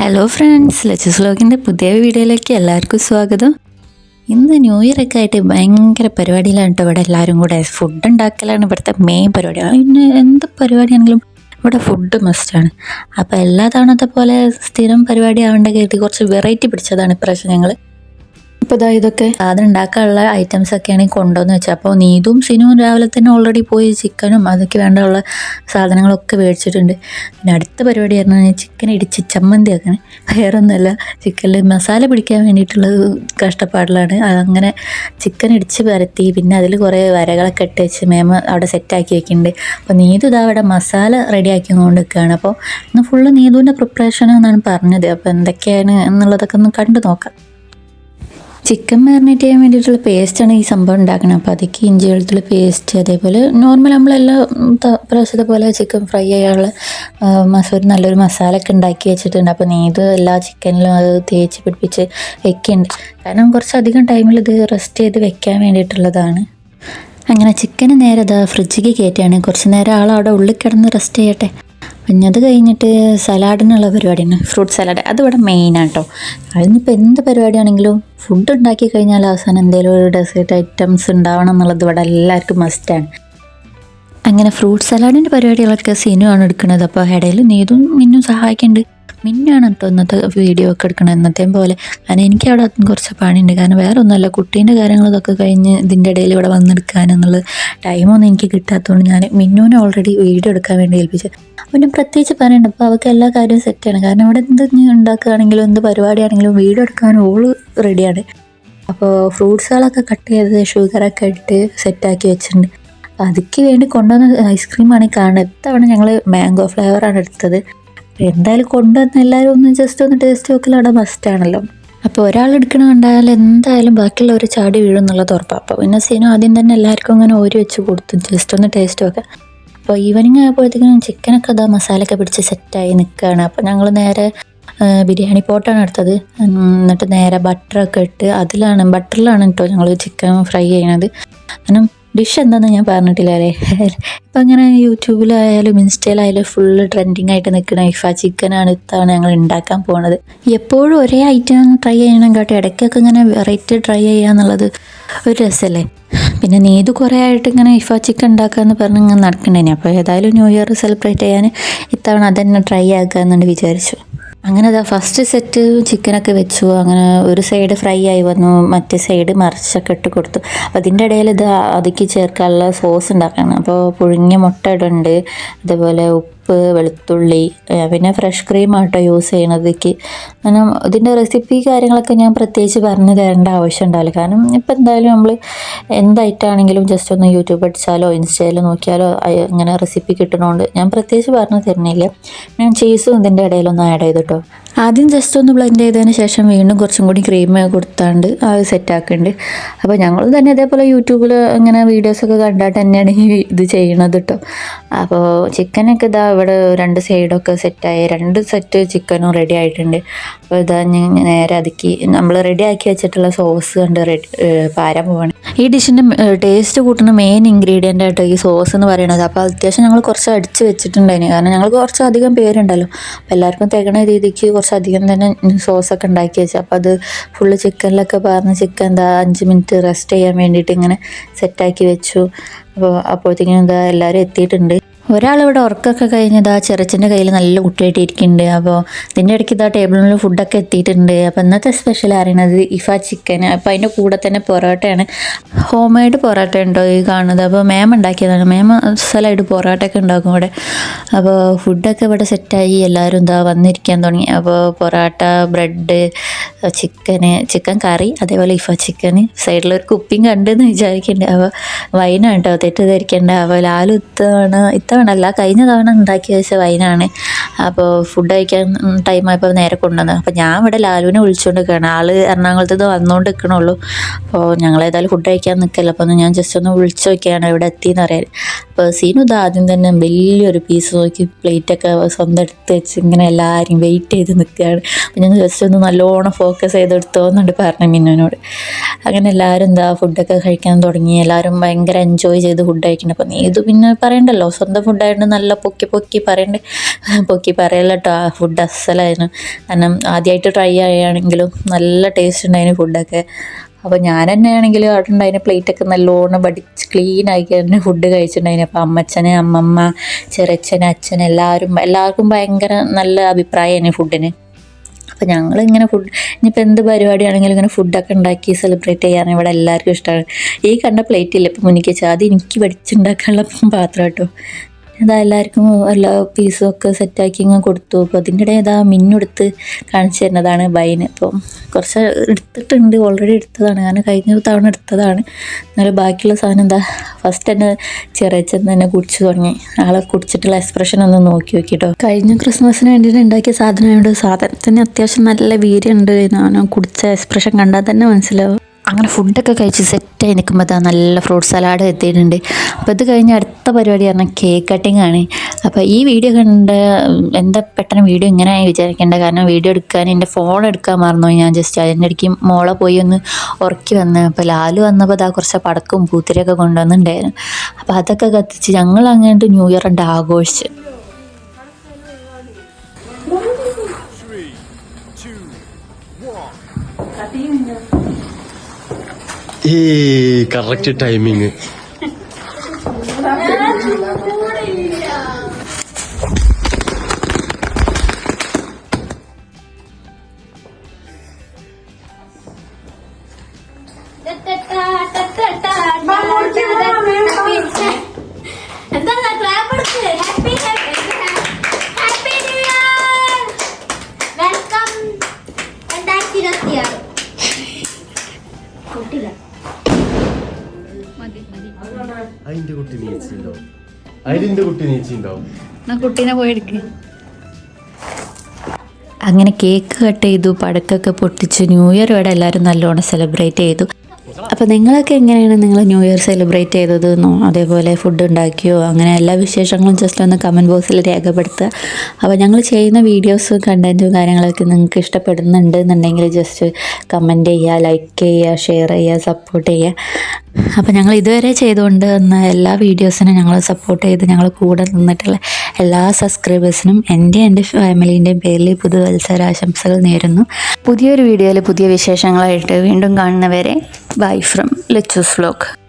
Hello friends ലച്ചസ് വ്ലോഗിന്റെ പുതിയ വീഡിയോയിലേക്ക് എല്ലാവർക്കും സ്വാഗതം. ഇന്ന് ന്യൂ ഇയർ ഒക്കെ ആയിട്ട് ഭയങ്കര പരിപാടിയിലാണ് കേട്ടോ ഇവിടെ എല്ലാവരും കൂടെ. ഫുഡ് ഉണ്ടാക്കലാണ് ഇവിടുത്തെ മെയിൻ പരിപാടി. പിന്നെ എന്ത് പരിപാടിയാണെങ്കിലും ഇവിടെ ഫുഡ് മസ്റ്റാണ് അപ്പോൾ എല്ലാ തവണത്തെ പോലെ സ്ഥിരം പരിപാടി ആവേണ്ട കരുതി കുറച്ച് വെറൈറ്റി പിടിച്ചതാണ് ഇപ്രാവശ്യം ഞങ്ങൾ ഇപ്പോൾ ഇതാ ഇതൊക്കെ? സാധനം ഉണ്ടാക്കാനുള്ള ഐറ്റംസ് ഒക്കെയാണ് കൊണ്ടുവന്ന് വെച്ചത്. അപ്പോൾ നീതും സിനുവും രാവിലെ തന്നെ ഓൾറെഡി പോയി ചിക്കനും അതൊക്കെ വേണ്ടുള്ള സാധനങ്ങളൊക്കെ മേടിച്ചിട്ടുണ്ട്. പിന്നെ അടുത്ത പരിപാടി പറഞ്ഞാൽ ചിക്കൻ ഇടിച്ച് ചമ്മന്തി ആക്കണേ വേറൊന്നുമല്ല ചിക്കനിൽ മസാല പിടിക്കാൻ വേണ്ടിയിട്ടുള്ള കഷ്ടപ്പാടിലാണ്. അതങ്ങനെ ചിക്കൻ ഇടിച്ച് പരത്തി പിന്നെ അതിൽ കുറേ വരകളൊക്കെ ഇട്ട് വെച്ച് മേമ അവിടെ സെറ്റാക്കി വെക്കുന്നുണ്ട് അപ്പോൾ നീതു ഇതാ അവിടെ മസാല റെഡിയാക്കി കൊണ്ട് നിൽക്കുകയാണ് അപ്പോൾ ഇന്ന് ഫുള്ള് നീതുവിന്റെ പ്രിപ്പറേഷൻ എന്നാണ് പറഞ്ഞത്. അപ്പോൾ എന്തൊക്കെയാണ് എന്നുള്ളതൊക്കെ ഒന്ന് കണ്ടു നോക്കാം. ചിക്കൻ മാറിനേറ്റ് ചെയ്യാൻ വേണ്ടിയിട്ടുള്ള പേസ്റ്റാണ് ഈ സംഭവം ഉണ്ടാക്കുന്നത് അപ്പോൾ അതിലേക്ക് ഇഞ്ചി വെളുത്തുള്ള പേസ്റ്റ് അതേപോലെ നോർമൽ നമ്മളെല്ലാ പ്രാവശ്യത്തെ പോലെ ചിക്കൻ ഫ്രൈ ചെയ്യാനുള്ള മസൂരി നല്ലൊരു മസാല ഒക്കെ ഉണ്ടാക്കി വെച്ചിട്ടുണ്ട്. അപ്പോൾ നീ ഇത് എല്ലാ ചിക്കനിലും അത് തേച്ച് പിടിപ്പിച്ച് വെക്കുന്നുണ്ട് കാരണം കുറച്ചധികം ടൈമിൽ ഇത് റെസ്റ്റ് ചെയ്ത് വെക്കാൻ വേണ്ടിയിട്ടുള്ളതാണ്. അങ്ങനെ ചിക്കന് നേരെ അത് ഫ്രിഡ്ജിലേക്ക് കയറ്റിയാണ് കുറച്ച് നേരം ആൾ അവിടെ ഉള്ളിൽ കിടന്ന് റെസ്റ്റ് ചെയ്യട്ടെ. പിന്നെ അത് കഴിഞ്ഞിട്ട് സലാഡിനുള്ള പരിപാടിയാണ്. Fruit salad. അത് ഇവിടെ മെയിനാണ് അതിനിപ്പോൾ എന്ത് പരിപാടിയാണെങ്കിലും ഫുഡ് ഉണ്ടാക്കി കഴിഞ്ഞാൽ അവസാനം എന്തെങ്കിലും ഒരു ഡെസേർട്ട് ഐറ്റംസ് ഉണ്ടാവണം എന്നുള്ളത് ഇവിടെ എല്ലാവർക്കും മസ്റ്റാണ് അങ്ങനെ ഫ്രൂട്ട് സലാഡിന്റെ പരിപാടികളൊക്കെ സിനുവാണ് എടുക്കുന്നത്. അപ്പോൾ ഇടയിൽ നീതും മിന്നും സഹായിക്കുന്നുണ്ട്. മിന്നാണ് കേട്ടോ ഇന്നത്തെ വീഡിയോ ഒക്കെ എടുക്കണം എന്നത്തെയും പോലെ. കാരണം എനിക്ക് അവിടെ കുറച്ച് പണിയുണ്ട്. കാരണം വേറെ ഒന്നുമല്ല കുട്ടീന്റെ കാര്യങ്ങളൊക്കെ കഴിഞ്ഞ് ഇതിന്റെ ഇടയിൽ ഇവിടെ വന്നെടുക്കാൻ എന്നുള്ള ടൈമൊന്നും എനിക്ക് കിട്ടാത്തതുകൊണ്ട് ഞാൻ മിന്നുവിനെ ഓൾറെഡി വീഡിയോ എടുക്കാൻ വേണ്ടി ഏൽപ്പിച്ചു പിന്നെ പ്രത്യേകിച്ച് പറയണ്ട. അപ്പോൾ അവൾക്ക് എല്ലാ കാര്യവും സെറ്റാണ് കാരണം ഇവിടെ എന്ത് ഉണ്ടാക്കുകയാണെങ്കിലും എന്ത് പരിപാടിയാണെങ്കിലും വീഡിയോ എടുക്കാൻ ഓൾ റെഡിയാണ് അപ്പോൾ ഫ്രൂട്ട്സുകളൊക്കെ കട്ട് ചെയ്ത് ഷുഗറൊക്കെ ഇട്ട് സെറ്റാക്കി വെച്ചിട്ടുണ്ട്. അതിക്ക് വേണ്ടി കൊണ്ടുവന്ന ഐസ്ക്രീമാണ് കാരണം ഇത്തവണ ഞങ്ങൾ മാംഗോ ഫ്ലേവറാണ് എടുത്തത്. എന്തായാലും കൊണ്ടുവന്ന് എല്ലാവരും ഒന്ന് ജസ്റ്റ് ഒന്ന് ടേസ്റ്റ് അവിടെ മസ്റ്റാണല്ലോ അപ്പോൾ ഒരാൾ എടുക്കണ കണ്ടാൽ എന്തായാലും ബാക്കിയുള്ളവർ ചാടി വീഴും എന്നുള്ളത് ഉറപ്പാണ് അപ്പോൾ പിന്നെ സീനു ആദ്യം തന്നെ എല്ലാവർക്കും അങ്ങനെ ഓരി വെച്ച് കൊടുത്തു. ജസ്റ്റ് ഒന്ന് ടേസ്റ്റ് നോക്കുക അപ്പോൾ ഈവനിങ് ആയപ്പോഴത്തേക്കും ചിക്കനൊക്കെ അതാ മസാലയൊക്കെ പിടിച്ച് സെറ്റായി നിൽക്കുകയാണ് അപ്പോൾ ഞങ്ങൾ നേരെ ബിരിയാണി പോട്ടാണ് എടുത്തത്. എന്നിട്ട് നേരെ ബട്ടറൊക്കെ ഇട്ട് അതിലാണ് ബട്ടറിലാണ് കേട്ടോ ഞങ്ങൾ ചിക്കൻ ഫ്രൈ ചെയ്യണത്. കാരണം ഡിഷ് എന്താണെന്ന് ഞാൻ പറഞ്ഞിട്ടില്ല അല്ലേ? ഇപ്പം അങ്ങനെ യൂട്യൂബിലായാലും ഇൻസ്റ്റയിലായാലും ഫുള്ള് ട്രെൻഡിങ് ആയിട്ട് നിൽക്കുന്ന ഇഫ ചിക്കനാണ് ഇത്താണ് ഞങ്ങൾ ഉണ്ടാക്കാൻ പോണത്. എപ്പോഴും ഒരേ ഐറ്റം ട്രൈ ചെയ്യണം കേട്ടോ ഇടയ്ക്കൊക്കെ ഇങ്ങനെ വെറൈറ്റി ട്രൈ ചെയ്യുക എന്നുള്ളത് ഒരു രസമല്ലേ പിന്നെ നീതു കുറേ ആയിട്ട് ഇങ്ങനെ ഇഫ ചിക്കൻ ഉണ്ടാക്കാമെന്ന് പറഞ്ഞ് ഇങ്ങനെ നടക്കണ്ടേനെ അപ്പോൾ ഏതായാലും ന്യൂ ഇയർ സെലിബ്രേറ്റ് ചെയ്യാൻ ഇത്തവണ അതന്നെ ട്രൈ ആക്കാമെന്നുണ്ട് വിചാരിച്ചു. അങ്ങനെ അതാ ഫസ്റ്റ് സെറ്റ് ചിക്കനൊക്കെ വെച്ചു. അങ്ങനെ ഒരു സൈഡ് ഫ്രൈ ആയി വന്നു. മറ്റേ സൈഡ് മറിച്ചൊക്കെ ഇട്ട് കൊടുത്തു. അപ്പോൾ അതിന്റെ ഇടയിൽ ഇത് അതിക്ക് ചേർക്കാനുള്ള സോസ് ഉണ്ടാക്കണം. അപ്പോൾ പുഴുങ്ങിയ മുട്ട ഇടുന്നുണ്ട്. അതേപോലെ ഉപ്പ് വെളുത്തുള്ളി പിന്നെ ഫ്രഷ് ക്രീം ആട്ടോ യൂസ് ചെയ്യണത് ഇതിക്ക് കാരണം ഇതിന്റെ റെസിപ്പി കാര്യങ്ങളൊക്കെ ഞാൻ പ്രത്യേകിച്ച് പറഞ്ഞു തരേണ്ട ആവശ്യം ഉണ്ടാവില്ല. കാരണം ഇപ്പം എന്തായാലും നമ്മൾ എന്തായിട്ടാണെങ്കിലും ജസ്റ്റ് ഒന്ന് യൂട്യൂബ് അടിച്ചാലോ ഇൻസ്റ്റയിലോ നോക്കിയാലോ അങ്ങനെ റെസിപ്പി കിട്ടണോണ്ട് ഞാൻ പ്രത്യേകിച്ച് പറഞ്ഞു തരുന്നില്ല. ഞാൻ ചീസും ഇതിന്റെ ഇടയിലൊന്ന് ആഡ് ചെയ്തിട്ടോ ആദ്യം ജസ്റ്റ് ഒന്ന് ബ്ലെൻഡ് ചെയ്തതിന് ശേഷം വീണ്ടും കുറച്ചും കൂടി ക്രീം കൊടുത്താണ്ട് അത് സെറ്റാക്കുന്നുണ്ട് അപ്പോൾ ഞങ്ങൾ തന്നെ ഇതേപോലെ യൂട്യൂബിൽ ഇങ്ങനെ വീഡിയോസൊക്കെ കണ്ടിട്ട് തന്നെയാണ് ഇത് ചെയ്യണത് കേട്ടോ അപ്പോൾ ചിക്കനൊക്കെ ഇതാ ഇവിടെ രണ്ട് സൈഡൊക്കെ സെറ്റായി രണ്ട് സെറ്റ് ചിക്കനും റെഡി ആയിട്ടുണ്ട്. അപ്പോൾ ഇതാ ഞാൻ നേരെ അതുക്കി നമ്മൾ റെഡി ആക്കി വെച്ചിട്ടുള്ള സോസ് കണ്ട് റെഡി പാരാൻ പോവാണ്. ഈ ഡിഷിന്റെ ടേസ്റ്റ് കൂട്ടുന്ന മെയിൻ ഇൻഗ്രീഡിയന്റ് ആയിട്ട് ഈ സോസ് എന്ന് പറയുന്നത് അപ്പോൾ അത്യാവശ്യം ഞങ്ങൾ കുറച്ച് അടിച്ച് വെച്ചിട്ടുണ്ടായിരുന്നു കാരണം ഞങ്ങൾ കുറച്ച് അധികം പേരുണ്ടല്ലോ. അപ്പോൾ എല്ലാവർക്കും തികണ രീതിക്ക് കുറച്ച് അധികം തന്നെ സോസൊക്കെ ഉണ്ടാക്കി വെച്ചു. അപ്പോൾ അത് ഫുള്ള് ചിക്കനിലൊക്കെ പറഞ്ഞ് ചിക്കൻ എന്താ അഞ്ച് മിനിറ്റ് റെസ്റ്റ് ചെയ്യാൻ വേണ്ടിയിട്ട് ഇങ്ങനെ സെറ്റാക്കി വെച്ചു. അപ്പോൾ അപ്പോഴത്തേക്കും എന്താ എല്ലാവരും എത്തിയിട്ടുണ്ട്. ഒരാളിവിടെ ഉറക്കമൊക്കെ കഴിഞ്ഞത് ആ ചെറുച്ചന്റെ കയ്യിൽ നല്ല കുട്ടിയായിട്ടിരിക്കുന്നുണ്ട്. അപ്പോൾ ഇതിന്റെ ഇടയ്ക്ക് ഇതാ ടേബിളിൽ ഫുഡൊക്കെ എത്തിയിട്ടുണ്ട്. അപ്പോൾ ഇന്നത്തെ സ്പെഷ്യൽ അറിയണത് ഇഫ ചിക്കൻ അപ്പോൾ അതിന്റെ കൂടെ തന്നെ പൊറോട്ടയാണ്. ഹോം മെയ്ഡ് പൊറോട്ട ഉണ്ടോ ഈ കാണുന്നത്? അപ്പോൾ മാം ഉണ്ടാക്കിയതാണ്. മാം സ്ഥലമായിട്ട് പൊറോട്ടയൊക്കെ ഉണ്ടാക്കും ഇവിടെ. അപ്പോൾ ഫുഡൊക്കെ ഇവിടെ സെറ്റായി എല്ലാവരും എന്താ വന്നിരിക്കാൻ തുടങ്ങി. അപ്പോൾ പൊറോട്ട ബ്രെഡ് ചിക്കന് ചിക്കൻ കറി അതേപോലെ ഇഫ ചിക്കന്. സൈഡിലൊരു കുപ്പിയും കണ്ടെന്ന് വിചാരിക്കുന്നുണ്ട് അപ്പോൾ വൈനാണ് കേട്ടോ തെറ്റിദ്ധരിക്കേണ്ട. അപ്പോൾ ലാലു ഇത്തവണ ഇത്തവണ അല്ല കഴിഞ്ഞ തവണ ഉണ്ടാക്കി വെച്ച വൈനാണ്. അപ്പോൾ ഫുഡ് കഴിക്കാൻ ടൈമായപ്പോൾ നേരെ കൊണ്ടുവന്നു. അപ്പോൾ ഞാൻ ഇവിടെ ലാലുവിനെ വിളിച്ചുകൊണ്ട് നിൽക്കുകയാണ് ആൾ എറണാകുളത്ത് നിന്ന് വന്നുകൊണ്ട് നിൽക്കണുള്ളൂ അപ്പോൾ ഞങ്ങൾ ഏതായാലും ഫുഡ് കഴിക്കാൻ നിൽക്കല്ലോ അപ്പോൾ ഞാൻ ജസ്റ്റ് ഒന്ന് വിളിച്ചു നോക്കിയാണ് ഇവിടെ എത്തിയെന്ന് അറിയാൻ. അപ്പോൾ സീനു ആദ്യം തന്നെ വലിയൊരു പീസ് നോക്കി പ്ലേറ്റൊക്കെ സ്വന്തം എടുത്ത് വെച്ച് ഇങ്ങനെ എല്ലാവരും വെയിറ്റ് ചെയ്ത് നിൽക്കുകയാണ് അപ്പോൾ ഞങ്ങൾ ജസ്റ്റ് ഒന്ന് നല്ലോണം ഫോക്കസ് ചെയ്തെടുത്തോന്നുണ്ട് പറഞ്ഞു മിന്നുവിനോട്. അങ്ങനെ എല്ലാവരും എന്താ ഫുഡൊക്കെ കഴിക്കാൻ തുടങ്ങി. എല്ലാവരും ഭയങ്കര എൻജോയ് ചെയ്ത് ഫുഡ് കഴിക്കണം അപ്പം നീ ഇത് പിന്നെ പറയണ്ടല്ലോ? സ്വന്തം ഫുഡായിട്ട് നല്ല പൊക്കി പൊക്കി പറയണ്ട. പൊക്കി പറയല്ല കേട്ടോ ആ ഫുഡ് അസലായിരുന്നു കാരണം ആദ്യമായിട്ട് ട്രൈ ആയാണെങ്കിലും നല്ല ടേസ്റ്റ് ഉണ്ടായിരുന്നു ഫുഡൊക്കെ അപ്പോൾ ഞാൻ തന്നെ ആണെങ്കിൽ അവിടെ ഉണ്ടായിരുന്ന പ്ലേറ്റൊക്കെ നല്ലോണം പഠിച്ച് ക്ലീൻ ആക്കി തന്നെ ഫുഡ് കഴിച്ചിട്ടുണ്ടായിരുന്നു അപ്പോൾ അമ്മച്ചന് അമ്മമ്മ ചെറിയച്ഛൻ അച്ഛൻ എല്ലാവരും എല്ലാവർക്കും ഭയങ്കര നല്ല അഭിപ്രായമാണ് ഫുഡിന് അപ്പോൾ ഞങ്ങൾ ഇങ്ങനെ ഫുഡ് ഇനിയിപ്പോൾ എന്ത് പരിപാടിയാണെങ്കിലും ഇങ്ങനെ ഫുഡൊക്കെ ഉണ്ടാക്കി സെലിബ്രേറ്റ് ചെയ്യാൻ ഇവിടെ എല്ലാവർക്കും ഇഷ്ടമാണ് ഈ കണ്ട പ്ലേറ്റില്ല ഇപ്പം മുന്നിക്ക് അത് എനിക്ക് പഠിച്ചുണ്ടാക്കാനുള്ള പാത്രം കേട്ടോ. അതാ എല്ലാവർക്കും എല്ലാ പീസും ഒക്കെ സെറ്റാക്കി ഇങ്ങനെ കൊടുത്തു. അപ്പോൾ അതിന്റെ ഇടയിൽ ഇതാ മിന്നെടുത്ത് കാണിച്ചു തരുന്നതാണ് ബൈന് അപ്പം കുറച്ച് എടുത്തിട്ടുണ്ട് ഓൾറെഡി എടുത്തതാണ്. ഞാൻ കഴിഞ്ഞ തവണ എടുത്തതാണ്. എന്നാലും ബാക്കിയുള്ള സാധനം എന്താ ഫസ്റ്റ് തന്നെ ചെറിയച്ചൻ തന്നെ കുടിച്ചു തുടങ്ങി. ആളെ കുടിച്ചിട്ടുള്ള എക്സ്പ്രഷൻ ഒന്ന് നോക്കി നോക്കിട്ടോ. കഴിഞ്ഞ ക്രിസ്മസിന് വേണ്ടിയിട്ട് ഉണ്ടാക്കിയ സാധനമായതുകൊണ്ട് സാധനത്തിന് അത്യാവശ്യം നല്ല വീര്യമുണ്ട് ഞാൻ കുടിച്ച എക്സ്പ്രഷൻ കണ്ടാൽ തന്നെ മനസ്സിലാവും. അങ്ങനെ ഫുഡൊക്കെ കഴിച്ച് സെറ്റായി നിൽക്കുമ്പോൾ അതാ നല്ല ഫ്രൂട്ട് സലാഡ് എത്തിയിട്ടുണ്ട്. അപ്പോൾ ഇത് കഴിഞ്ഞ് അടുത്ത പരിപാടി പറഞ്ഞാൽ കേക്ക് കട്ടിംഗ് ആണ്. അപ്പോൾ ഈ വീഡിയോ കണ്ട് എന്താ പെട്ടെന്ന് വീഡിയോ ഇങ്ങനെ വിചാരിക്കേണ്ട കാരണം വീഡിയോ എടുക്കാൻ എന്റെ ഫോൺ എടുക്കാൻ മറന്നു ഞാൻ ജസ്റ്റ് അതിന്റെ ഇടയ്ക്ക് മോളെ പോയി ഒന്ന് ഉറക്കി വന്ന്. അപ്പോൾ ലാലു വന്നപ്പോൾ അതാ കുറച്ച് പടക്കും പൂത്തിരിയൊക്കെ കൊണ്ടുവന്നിട്ടുണ്ടായിരുന്നു. അപ്പോൾ അതൊക്കെ കത്തിച്ച് ഞങ്ങൾ അങ്ങോട്ട് ന്യൂ ഇയർ ഉണ്ട് ആഘോഷിച്ച്. Three, two, one. ഈ കറക്റ്റ് ടൈമിങ് കുട്ടി നീച്ചിണ്ടോ കുട്ടീനെ അങ്ങനെ കേക്ക് കട്ട് ചെയ്തു പടക്കൊക്കെ പൊട്ടിച്ച് ന്യൂ ഇയർ ഇവിടെ എല്ലാവരും നല്ലോണം സെലിബ്രേറ്റ് ചെയ്തു. അപ്പോൾ നിങ്ങളൊക്കെ എങ്ങനെയാണ് നിങ്ങൾ ന്യൂ ഇയർ സെലിബ്രേറ്റ് ചെയ്തതെന്നോ അതേപോലെ ഫുഡ് ഉണ്ടാക്കിയോ? അങ്ങനെ എല്ലാ വിശേഷങ്ങളും ജസ്റ്റ് ഒന്ന് കമന്റ് ബോക്സിൽ രേഖപ്പെടുത്തുക. അപ്പോൾ ഞങ്ങൾ ചെയ്യുന്ന വീഡിയോസും കണ്ടന്റും കാര്യങ്ങളൊക്കെ നിങ്ങൾക്ക് ഇഷ്ടപ്പെടുന്നുണ്ട് എന്നുണ്ടെങ്കിൽ ജസ്റ്റ് കമന്റ് ചെയ്യുക ലൈക്ക് ചെയ്യുക ഷെയർ ചെയ്യുക സപ്പോർട്ട് ചെയ്യുക. അപ്പോൾ ഞങ്ങൾ ഇതുവരെ ചെയ്തുകൊണ്ട് എല്ലാ വീഡിയോസിനും ഞങ്ങൾ സപ്പോർട്ട് ചെയ്ത് ഞങ്ങൾ കൂടെ നിന്നിട്ടുള്ള എല്ലാ സബ്സ്ക്രൈബേഴ്സിനും എന്റെ എന്റെ ഫാമിലീന്റെയും പേരിൽ പുതുവത്സരാശംസകൾ നേരുന്നു. പുതിയൊരു വീഡിയോയിൽ പുതിയ വിശേഷങ്ങളായിട്ട് വീണ്ടും കാണുന്നവരെ ബൈ ഫ്രം ലെച്ചൂസ് വ്ലോഗ്.